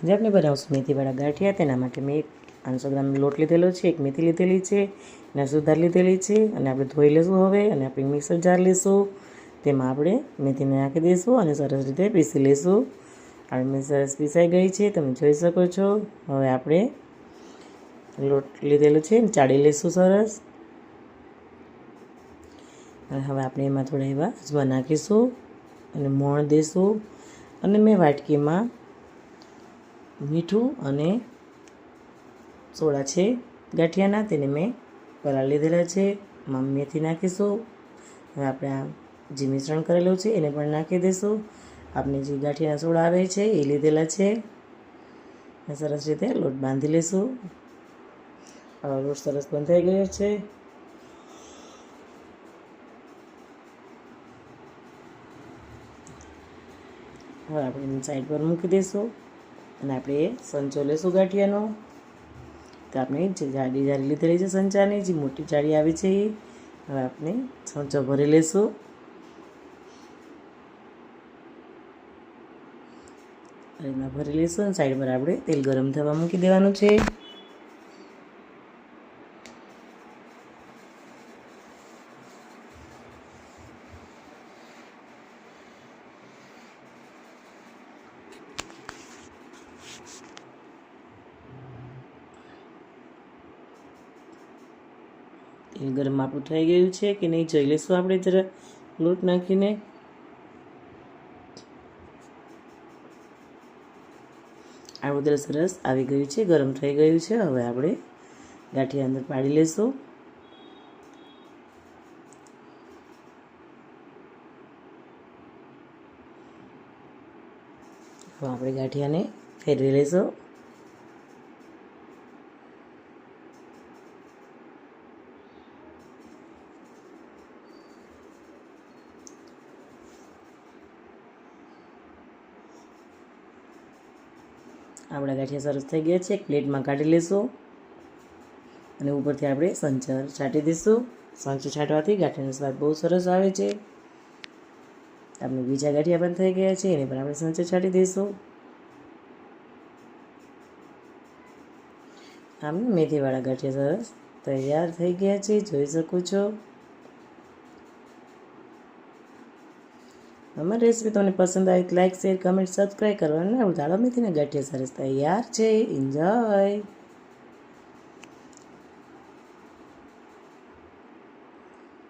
આજે આપણે બનાવશું મેથીવાળા ગાંઠિયા, તેના માટે મેં એક પાંચસો ગ્રામ લોટ લીધેલો છે, એક મેથી લીધેલી છે અને સુધાર લીધેલી છે, અને આપણે ધોઈ લઈશું હવે, અને આપણે મિક્સર જાર લઈશું તેમાં આપણે મેથીને નાખી દઈશું, અને સરસ રીતે પીસી લઈશું આપણે મેં સરસ પીસાઈ ગઈ છે, તમે જોઈ શકો છો. હવે આપણે લોટ લીધેલો છે ચાળી લઈશું સરસ. અને હવે આપણે એમાં થોડા એવા અજમા નાખીશું, અને મોણ દઈશું અને મેં વાટકીમાં મીઠું અને સોડા છે. ગાંઠિયાના તેને મેં પલા લીધેલા છે. માં મેથી નાખીશું. હવે આપણે આ જે મિશ્રણ કરેલું છે એને પણ નાખી દઈશું. આપણે જે ગાંઠિયાના સોડા આવે છે એ લીધેલા છે. સરસ રીતે લોટ બાંધી લઈશું. લોટ સરસ બંધાઈ ગયો છે. હવે આપણે સાઈડ પર મૂકી દઈશું. અને આપણે સંચો લઈશું ગાંઠિયાનો તો આપણે જે જાડી જાડી લીધેલી છે સંચાની, જે મોટી જાડી આવી છે એ હવે આપણે સંચો ભરી લઈશું એમાં ભરી લઈશું અને સાઈડ પર આપણે તેલ ગરમ થવા મૂકી દેવાનું છે. તેલ ગરમ આપણું થઈ ગયું છે કે નહીં જોઈ લઈશું આપણે જરા લોટ નાખીને. આપણું તેલ સરસ આવી ગયું છે, ગરમ થઈ ગયું છે. હવે આપણે ગાંઠિયા અંદર પાડી લઈશું. આપણે ગાંઠિયાને ફેરવી લઈશું. આપણા ગાંઠિયા સરસ થઈ ગયા છે. પ્લેટમાં કાઢી લઈશું. અને ઉપરથી આપણે સંચર છાંટી દઈશું. સંચર છાંટવાથી ગાંઠિયાનો સ્વાદ બહુ સરસ આવે છે. આપણે બીજા ગાંઠિયા પણ થઈ ગયા છે. એને પણ આપણે સંચર છાંટી દઈશું. આમ મેથીવાળા ગાંઠિયા સરસ તૈયાર થઈ ગયા છે. જોઈ શકો છો. અમારી રેસીપી તમને પસંદ આવી લાઈક શેર કમેન્ટ સબસ્ક્રાઈબ કરવાનું ને દાળો મેથીને ગાંઠિયા સરસ તૈયાર છે. એન્જોય